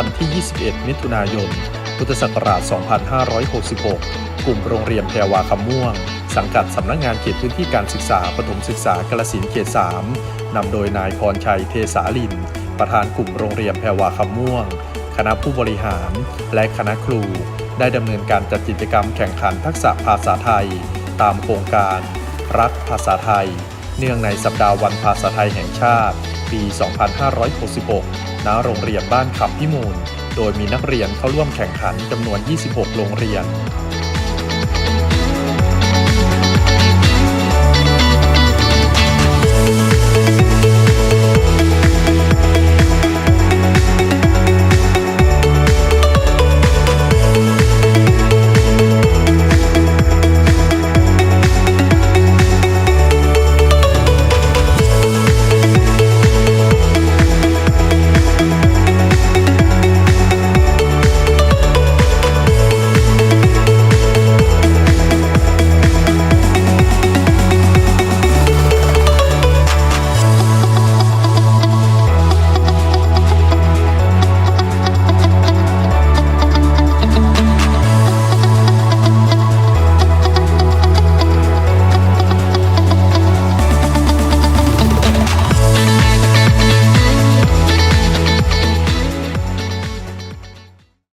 ันที่ 21 มิถุนายน พุทธศักราช 2566 กลุ่มโรงเรียนแพรวาคำม่วง สังกัดสำนักงานเขตพื้นที่การศึกษาปฐมศึกษากาลสินเขต 3 นำโดยนายพรชัยเทสาลิน ประธานกลุ่มโรงเรียนแพรวาคำม่วง คณะผู้บริหาร และคณะครู ได้ดำเนินการจัดกิจกรรมแข่งขันทักษะภาษาไทย ตามโครงการ รักภาษาไทย เนื่องในสัปดาห์วันภาษาไทยแห่งชาติ ปี 2566 ณโรงเรียนบ้านคำพิมูล โดยมีนักเรียนเข้าร่วมแข่งขันจำนวน 26 โรงเรียน